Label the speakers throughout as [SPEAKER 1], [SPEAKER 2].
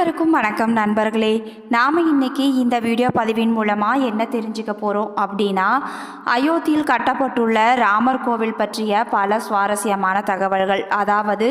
[SPEAKER 1] அனைவருக்கும் வணக்கம் நண்பர்களே. நாம் இன்னைக்கு இந்த வீடியோ பதிவின் மூலமாக என்ன தெரிஞ்சுக்க போகிறோம் அப்படின்னா அயோத்தியில் கட்டப்பட்டுள்ள ராமர் கோவில் பற்றிய பல சுவாரஸ்யமான தகவல்கள். அதாவது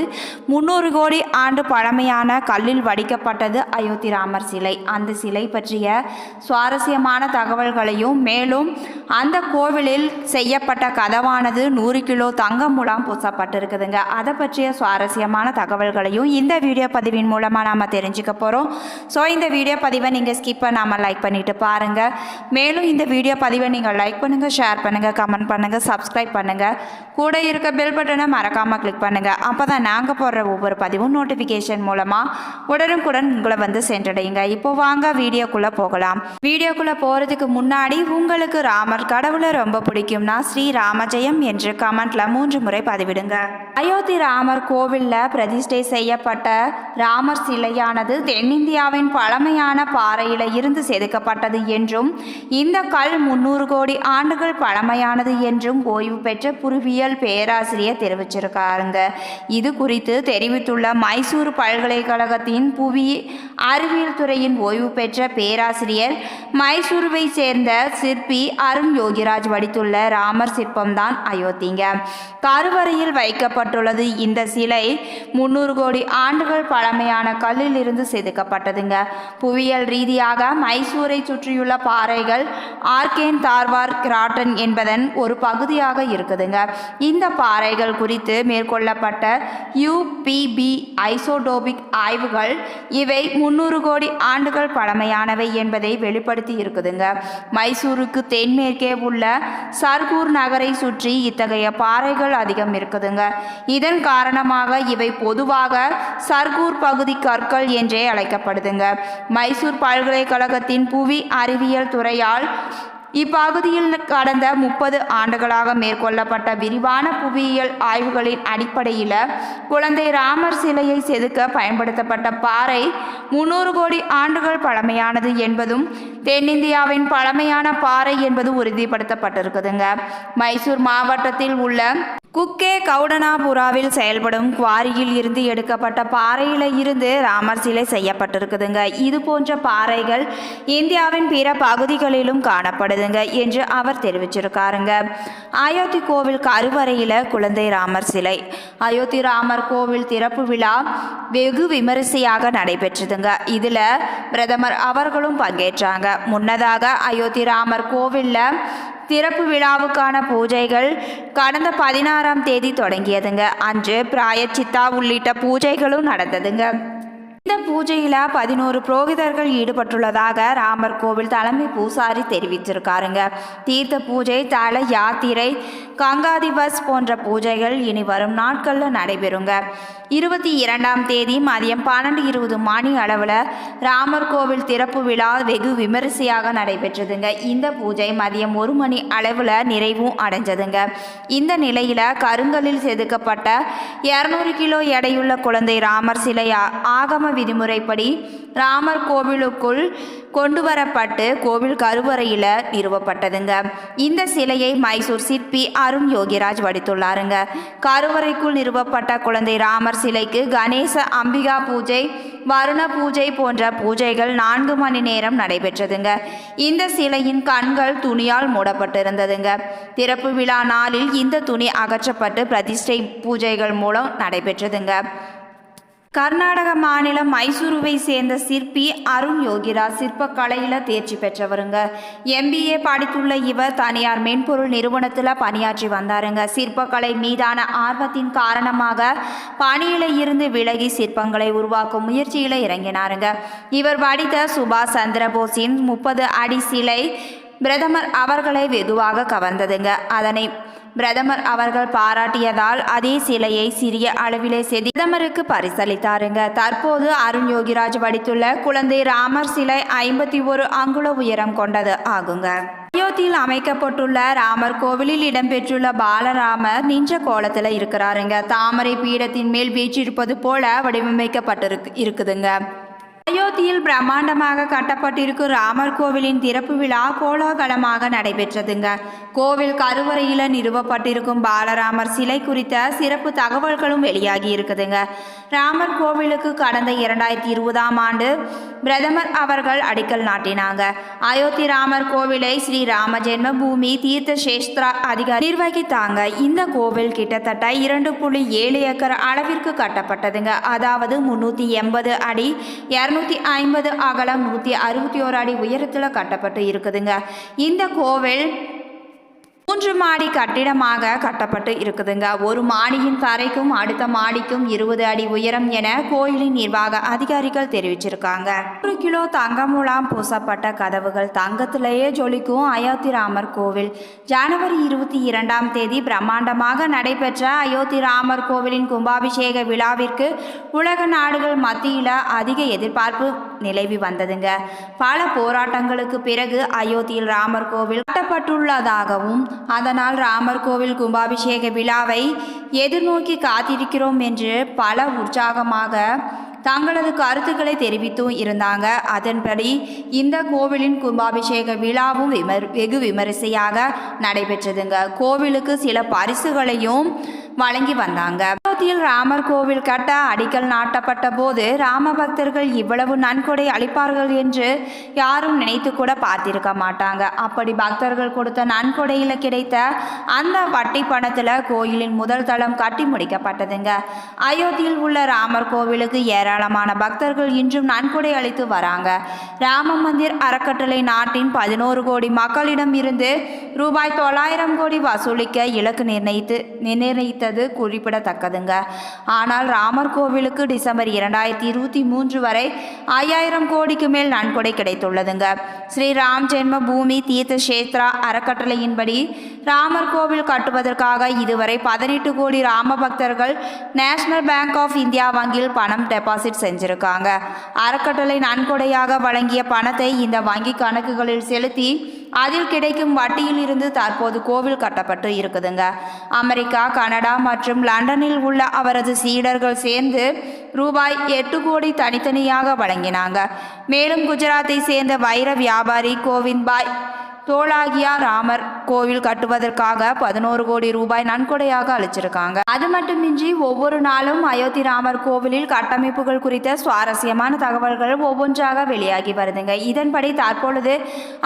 [SPEAKER 1] முந்நூறு கோடி ஆண்டு பழமையான கல்லில் வடிக்கப்பட்டது அயோத்தி ராமர் சிலை. அந்த சிலை பற்றிய சுவாரஸ்யமான தகவல்களையும் மேலும் அந்த கோவிலில் செய்யப்பட்ட கதவானது நூறு கிலோ தங்கம் மூலம் பூசப்பட்டிருக்குதுங்க. அதை பற்றிய சுவாரஸ்யமான தகவல்களையும் இந்த வீடியோ பதிவின் மூலமாக நாம் தெரிஞ்சுக்க போகிறோம் ஸோ இந்த வீடியோ பதிவை நீங்கள் ஸ்கிப் பண்ணாமல் லைக் பண்ணிவிட்டு பாருங்கள் மேலும் இந்த வீடியோ பதிவை நீங்கள் லைக் பண்ணுங்கள் ஷேர் பண்ணுங்கள் கமெண்ட் பண்ணுங்கள் சப்ஸ்கிரைப் பண்ணுங்கள் கூட இருக்க பெல் பட்டனை மறக்காமல் கிளிக் பண்ணுங்கள் அப்போ தான் நாங்கள் போடுற ஒவ்வொரு பதிவும் நோட்டிஃபிகேஷன் மூலமாக உடனுக்குடன் உங்களை வந்து சென்றடையுங்க. இப்போ வாங்க வீடியோக்குள்ளே போகலாம். வீடியோக்குள்ளே போகிறதுக்கு முன்னாடி உங்களுக்கு ராமர் கடவுளை ரொம்ப பிடிக்கும்னா ஸ்ரீ ராமஜெயம் என்று கமெண்ட்ல மூன்று முறை பதிவிடுங்க. அயோத்தி ராமர் கோவிலில் பிரதிஷ்டை செய்யப்பட்ட ராமர் சிலையானது தென்னிந்தியாவின் பழமையான பாறையில இருந்து செதுக்கப்பட்டது என்றும் இந்த கல் முன்னூறு கோடி ஆண்டுகள் பழமையானது என்றும் ஓய்வு பெற்ற புருவியல் பேராசிரியர் தெரிவிச்சிருக்காருங்க. இது குறித்து தெரிவித்துள்ள மைசூர் பல்கலைக்கழகத்தின் புவி அறிவியல் துறையின் ஓய்வு பெற்ற பேராசிரியர் மைசூருவை சேர்ந்த சிற்பி அருண் யோகிராஜ் வடித்துள்ள ராமர் சிற்பம்தான் அயோத்திங்க. கருவறையில் வைக்கப்பட்டுள்ளது இந்த சிலை முன்னூறு கோடி ஆண்டுகள் பழமையான கல்லில் இருந்து செதுக்கப்பட்டதுங்க புவியியல் ரீதியாக மைசூரை சுற்றியுள்ள பாறைகள் ஆர்கேன் தார்வார் கிராட்டன் என்பதன் ஒரு பகுதியாக இருக்குதுங்க. இந்த பாறைகள் குறித்து மேற்கொள்ளப்பட்ட யூபிபி ஐசோடோபிக் ஆய்வுகள் இவை முன்னூறு கோடி ஆண்டுகள் பழமையானவை என்பதை வெளிப்படுத்தி இருக்குதுங்க. மைசூருக்கு தென்மேற்கே உள்ள சர்கூர் நகரை சுற்றி இத்தகைய பாறைகள் அதிகம் இருக்குதுங்க. இதன் காரணமாக இவை பொதுவாக சர்கூர் பகுதி கற்கள் என்றே அழைக்கப்படுதுங்க. மைசூர் பல்கலைக்கழகத்தின் புவி அறிவியல் துறையால் இப்பகுதியில் கடந்த முப்பது ஆண்டுகளாக மேற்கொள்ளப்பட்ட விரிவான புவியியல் ஆய்வுகளின் அடிப்படையில் குழந்தை ராமர் சிலையை செதுக்க பயன்படுத்தப்பட்ட பாறை முன்னூறு கோடி ஆண்டுகள் பழமையானது என்பதும் தென்னிந்தியாவின் பழமையான பாறை என்பது உறுதிப்படுத்தப்பட்டிருக்குதுங்க. மைசூர் மாவட்டத்தில் உள்ள குக்கே கவுடனாபுராவில் செயல்படும் குவாரியில் இருந்து எடுக்கப்பட்ட பாறையில இருந்து ராமர் சிலை செய்யப்பட்டிருக்குதுங்க. இது போன்ற பாறைகள் இந்தியாவின் பிற பகுதிகளிலும் காணப்படுதுங்க என்று அவர் தெரிவிச்சிருக்காருங்க. அயோத்தி கோவில் கருவறையில் குழந்தை ராமர் சிலை. அயோத்தி ராமர் கோவில் திறப்பு விழா வெகு விமரிசையாக நடைபெற்றதுங்க. இதில் பிரதமர் அவர்களும் பங்கேற்றாங்க. முன்னதாக அயோத்தி ராமர் கோவிலில் திறப்பு விழாவுக்கான பூஜைகள் கடந்த பதினாறாம் தேதி தொடங்கியதுங்க. அன்று பிராயச்சித்தா உள்ளிட்ட பூஜைகளும் நடந்ததுங்க. இந்த பூஜையில் பதினோரு புரோகிதர்கள் ஈடுபட்டுள்ளதாக ராமர் கோவில் தலைமை பூசாரி தெரிவித்திருக்காருங்க. தீர்த்த பூஜை தல யாத்திரை கங்காதிபஸ் போன்ற பூஜைகள் இனி வரும் நாட்களில் நடைபெறுங்க. இருபத்தி இரண்டாம் தேதி மதியம் பன்னெண்டு இருபது மணி அளவில் ராமர் கோவில் திறப்பு விழா வெகு விமரிசையாக நடைபெற்றதுங்க. இந்த பூஜை மதியம் ஒரு மணி அளவில் நிறைவும் அடைஞ்சதுங்க. இந்த நிலையில் கருங்கலில் செதுக்கப்பட்ட இரநூறு கிலோ எடையுள்ள குழந்தை ராமர் சிலை ஆகம விதிமுறைப்படி ராமர் கோவிலுக்குள் கொண்டு வரப்பட்டு கோவில் கருவறையில் நிறுவப்பட்டதுங்க. இந்த சிலையை மைசூர் சிற்பி அருண் யோகிராஜ் வடித்துள்ளாருங்க. கருவறைக்குள் நிறுவப்பட்ட குழந்தை ராமர் சிலைக்கு கணேச அம்பிகா பூஜை வருண பூஜை போன்ற பூஜைகள் நான்கு மணி நேரம் நடைபெற்றதுங்க. இந்த சிலையின் கண்கள் துணியால் மூடப்பட்டிருந்ததுங்க. திறப்பு விழா நாளில் இந்த துணி அகற்றப்பட்டு பிரதிஷ்டை பூஜைகள் மூலம் நடைபெற்றதுங்க. கர்நாடக மாநிலம் மைசூருவை சேர்ந்த சிற்பி அருண் யோகிராஜ் சிற்பக்கலையில் தேர்ச்சி பெற்றவருங்க. எம்பிஏ படித்துள்ள இவர் தனியார் மென்பொருள் நிறுவனத்தில் பணியாற்றி வந்தாருங்க. சிற்பக்கலை மீதான ஆர்வத்தின் காரணமாக பணியில இருந்து விலகி சிற்பங்களை உருவாக்கும் முயற்சியில் இறங்கினாருங்க. இவர் வடித்த சுபாஷ் சந்திரபோஸின் முப்பது அடி சிலை பிரதமர் அவர்களை வெகுவாக கவர்ந்ததுங்க. அதனை பிரதமர் அவர்கள் பாராட்டியதால் அதே சிலையை சிறிய அளவிலே செதி பிரதமருக்கு பரிசளித்தாருங்க. தற்போது அருண் யோகிராஜ் வடித்துள்ள குழந்தை ராமர் சிலை ஐம்பத்தி ஒரு அங்குல உயரம் கொண்டது ஆகுங்க. அயோத்தியில் அமைக்கப்பட்டுள்ள ராமர் கோவிலில் இடம்பெற்றுள்ள பாலராமர் நின்ற கோலத்தில் இருக்கிறாருங்க. தாமரை பீடத்தின் மேல் வீச்சிருப்பது போல வடிவமைக்கப்பட்டிருக்கு இருக்குதுங்க. அயோத்தியில் பிரம்மாண்டமாக கட்டப்பட்டிருக்கும் ராமர் கோவிலின் திறப்பு விழா கோலாகலமாக நடைபெற்றதுங்க. கோவில் கருவறையில் நிறுவப்பட்டிருக்கும் பாலராமர் சிலை குறித்த சிறப்பு தகவல்களும் வெளியாகி இருக்குதுங்க. ராமர் கோவிலுக்கு கடந்த இரண்டாயிரத்தி இருபதாம் ஆண்டு பிரதமர் அவர்கள் அடிக்கல் நாட்டினாங்க. அயோத்தி ராமர் கோவிலை ஸ்ரீ ராம ஜென்ம பூமி தீர்த்த சேஸ்திரா அதிகாரி நிர்வகித்தாங்க. இந்த கோவில் கிட்டத்தட்ட இரண்டு புள்ளி ஏழு ஏக்கர் அளவிற்கு கட்டப்பட்டதுங்க. அதாவது முன்னூற்றி எண்பது அடி இரநூத்தி ஐம்பது அகலம் நூற்றி அறுபத்தி ஓரு அடி உயரத்தில் கட்டப்பட்டு இருக்குதுங்க. இந்த கோவில் மூன்று மாடி கட்டிடமாக கட்டப்பட்டு இருக்குதுங்க. ஒரு மாடியின் தரைக்கும் அடுத்த மாடிக்கும் இருபது அடி உயரம் என கோயிலின் நிர்வாக அதிகாரிகள் தெரிவிச்சிருக்காங்க. ஒரு கிலோ தங்கம் முலாம் பூசப்பட்ட கதவுகள் தங்கத்திலேயே ஜொலிக்கும் அயோத்தி ராமர் கோவில். ஜனவரி இருபத்தி இரண்டாம் தேதி பிரம்மாண்டமாக நடைபெற்ற அயோத்தி ராமர் கோவிலின் கும்பாபிஷேக விழாவிற்கு உலக நாடுகள் மத்தியில் அதிக எதிர்பார்ப்பு நிலவி வந்ததுங்க. பல போராட்டங்களுக்கு பிறகு அயோத்தியில் ராமர் கோவில் கட்டப்பட்டுள்ளதாகவும் அதனால் ராமர் கோவில் கும்பாபிஷேக விழாவை எதிர்நோக்கி காத்திருக்கிறோம் என்று பல உற்சாகமாக தங்களது கருத்துக்களை தெரிவித்தும் இருந்தாங்க. அதன்படி இந்த கோவிலின் கும்பாபிஷேக விழாவும் விமர் வெகு விமரிசையாக நடைபெற்றதுங்க. கோவிலுக்கு சில பரிசுகளையும் வழங்கி வந்தாங்க. அயோத்தியில் ராமர் கோவில் கட்ட அடிக்கல் நாட்டப்பட்ட போது ராம பக்தர்கள் இவ்வளவு நன்கொடை அளிப்பார்கள் என்று யாரும் நினைத்து கூட பார்த்திருக்க மாட்டாங்க. அப்படி பக்தர்கள் கொடுத்த நன்கொடையில் கிடைத்த அந்த வட்டி பணத்தில் கோயிலின் முதல் தளம் கட்டி முடிக்கப்பட்டதுங்க. அயோத்தியில் உள்ள ராமர் கோவிலுக்கு ஏராளமான பக்தர்கள் இன்றும் நன்கொடை அளித்து வராங்க. ராம மந்திர் அறக்கட்டளை நாட்டின் பதினோரு கோடி மக்களிடம் இருந்து ரூபாய் தொள்ளாயிரம் கோடி வசூலிக்க இலக்கு நிர்ணயித்து இருந்தது குறிப்பிடத்தக்கதுங்க. ஆனால் ராமர் கோவிலுக்கு டிசம்பர் இரண்டாயிரத்தி இருபத்தி மூன்று வரை ஐயாயிரம் கோடிக்கு மேல் நன்கொடை கிடைத்துள்ளதுங்க. ஸ்ரீ ராம் ஜென்ம பூமி தீர்த்த கஷேத்ரா அறக்கட்டளையின்படி ராமர் கோவில் கட்டுவதற்காக இதுவரை பதினெட்டு கோடி ராம பக்தர்கள் நேஷனல் பேங்க் ஆஃப் இந்தியா வங்கியில் பணம் டெபாசிட் செஞ்சிருக்காங்க. அறக்கட்டளை நன்கொடையாக வழங்கிய பணத்தை இந்த வங்கி கணக்குகளில் செலுத்தி அதில் கிடைக்கும் வட்டியில் இருந்து தற்போது கோவில் கட்டப்பட்டு இருக்குதுங்க. அமெரிக்கா கனடா மற்றும் லண்டனில் உள்ள அவரது சீடர்கள் சேர்ந்து ரூபாய் எட்டு கோடி தனித்தனியாக வழங்கினாங்க. மேலும் குஜராத்தை சேர்ந்த வைர வியாபாரி கோவிந்த் பாய் தோளாகியா ராமர் கோவில் கட்டுவதற்காக பதினோரு கோடி ரூபாய் நன்கொடையாக அளிச்சிருக்காங்க. அது மட்டுமின்றி ஒவ்வொரு நாளும் அயோத்தி ராமர் கோவிலில் கட்டமைப்புகள் குறித்த சுவாரஸ்யமான தகவல்கள் ஒவ்வொன்றாக வெளியாகி வருதுங்க. இதன்படி தற்பொழுது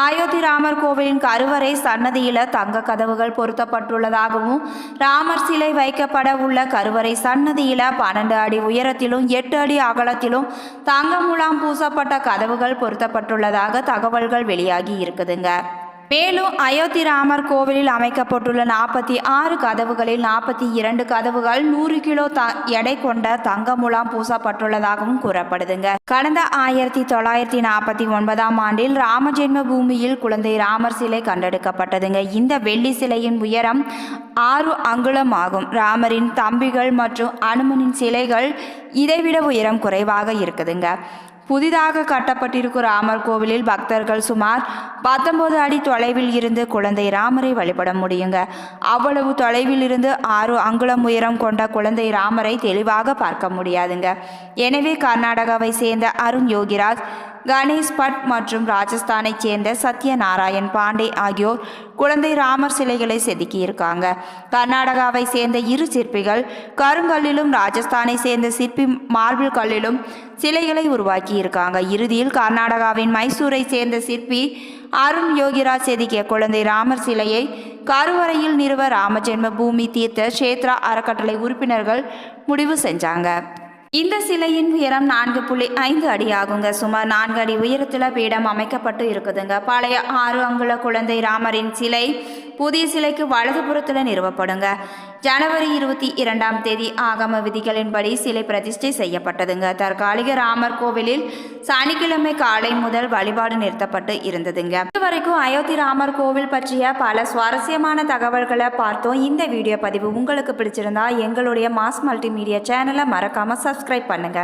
[SPEAKER 1] அயோத்தி ராமர் கோவிலின் கருவறை சன்னதியில தங்க கதவுகள் பொருத்தப்பட்டுள்ளதாகவும் ராமர் சிலை வைக்கப்பட உள்ள கருவறை சன்னதியில பன்னெண்டு அடி உயரத்திலும் எட்டு அடி அகலத்திலும் தங்க முலாம் பூசப்பட்ட கதவுகள் பொருத்தப்பட்டுள்ளதாக தகவல்கள் வெளியாகி இருக்குதுங்க. மேலும் அயோத்தி ராமர் கோவிலில் அமைக்கப்பட்டுள்ள நாற்பத்தி ஆறு கதவுகளில் நாற்பத்தி இரண்டு கதவுகள் நூறு கிலோ த எடை கொண்ட தங்க முலாம் பூசப்பட்டுள்ளதாகவும் கூறப்படுதுங்க. கடந்த ஆயிரத்தி தொள்ளாயிரத்தி நாற்பத்தி ஒன்பதாம் ஆண்டில் ராமஜென்ம பூமியில் குழந்தை ராமர் சிலை கண்டெடுக்கப்பட்டதுங்க. இந்த வெள்ளி சிலையின் உயரம் ஆறு அங்குலம் ஆகும் ராமரின் தம்பிகள் மற்றும் அனுமனின் சிலைகள் இதைவிட உயரம் குறைவாக இருக்குதுங்க. புதிதாக கட்டப்பட்டிருக்கும் ராமர் கோவிலில் பக்தர்கள் சுமார் பத்தொன்பது அடி தொலைவில் இருந்து குழந்தை ராமரை வழிபட முடியுங்க. அவ்வளவு தொலைவில் இருந்து ஆறு அங்குலம் உயரம் கொண்ட குழந்தை ராமரை தெளிவாக பார்க்க முடியாதுங்க. எனவே கர்நாடகாவை சேர்ந்த அருண் யோகிராஜ் கணேஷ் பட் மற்றும் ராஜஸ்தானைச் சேர்ந்த சத்யநாராயண் பாண்டே ஆகியோர் குழந்தை ராமர் சிலைகளை செதுக்கியிருக்காங்க. கர்நாடகாவை சேர்ந்த இரு சிற்பிகள் கருங்கல்லிலும் ராஜஸ்தானை சேர்ந்த சிற்பி மார்பிள் கல்லிலும் சிலைகளை உருவாக்கியிருக்காங்க. இறுதியில் கர்நாடகாவின் மைசூரை சேர்ந்த சிற்பி அருண் யோகிராஜ் செதுக்கிய குழந்தை ராமர் சிலையை கருவறையில் நிறுவ ராமஜென்ம பூமி தீர்த்த கஷேத்ரா அறக்கட்டளை உறுப்பினர்கள் முடிவு செஞ்சாங்க. இந்த சிலையின் உயரம் நான்கு புள்ளி ஐந்து அடி ஆகுங்க சுமார் நான்கு அடி உயரத்தில் பீடம் அமைக்கப்பட்டு இருக்குதுங்க. பழைய ஆறு அங்குல குழந்தை ராமரின் சிலை புதிய சிலைக்கு வலதுபுறத்தில் நிறுவப்படுங்க. ஜனவரி இருபத்தி இரண்டாம் தேதி ஆகம விதிகளின்படி சிலை பிரதிஷ்டை செய்யப்பட்டதுங்க. தற்காலிக ராமர் கோவிலில் சனிக்கிழமை காலை முதல் வழிபாடு நிறுத்தப்பட்டு இருந்ததுங்க. இதுவரைக்கும் அயோத்தி ராமர் கோவில் பற்றிய பல சுவாரஸ்யமான தகவல்களை பார்த்தோம். இந்த வீடியோ பதிவு உங்களுக்கு பிடிச்சிருந்தா எங்களுடைய மாஸ் மல்டிமீடியா சேனலை மறக்காம சப்ஸ்கிரைப் பண்ணுங்க.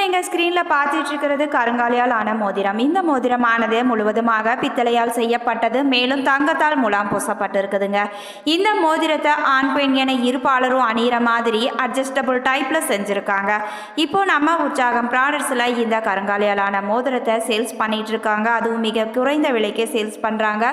[SPEAKER 1] நீங்கள் ஸ்க்ரீனில் பார்த்துட்டு இருக்கிறது கருங்காலியால் ஆன மோதிரம். இந்த மோதிரமானது முழுவதுமாக பித்தளையால் செய்யப்பட்டது. மேலும் தங்கத்தால் முலாம் பூசப்பட்டிருக்குதுங்க. இந்த மோதிரத்தை ஆண் பெண் என இருப்பாளரும் அணியிற மாதிரி அட்ஜஸ்டபிள் டைப்பில் செஞ்சுருக்காங்க. இப்போ நம்ம உற்சாகம் ப்ராடக்ட்ஸில் இந்த கருங்காலியாலான மோதிரத்தை சேல்ஸ் பண்ணிகிட்டு இருக்காங்க அதுவும் மிக குறைந்த விலைக்கு சேல்ஸ் பண்ணுறாங்க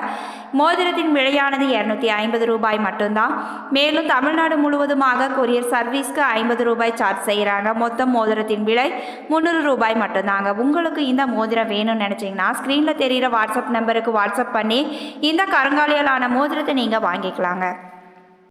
[SPEAKER 1] மோதிரத்தின் விலையானது இரநூத்தி ஐம்பது ரூபாய் மட்டும்தான். மேலும் தமிழ்நாடு முழுவதுமாக கொரியர் சர்வீஸ்க்கு ஐம்பது ரூபாய் சார்ஜ் செய்கிறாங்க மொத்தம் மோதிரத்தின் விலை முந்நூறு ரூபாய் மட்டும்தாங்க. உங்களுக்கு இந்த மோதிரம் வேணும்னு நினச்சிங்கன்னா ஸ்க்ரீனில் தெரிகிற வாட்ஸ்அப் நம்பருக்கு வாட்ஸ்அப் பண்ணி இந்த கருங்காலியாலான மோதிரத்தை நீங்கள் வாங்கிக்கலாங்க.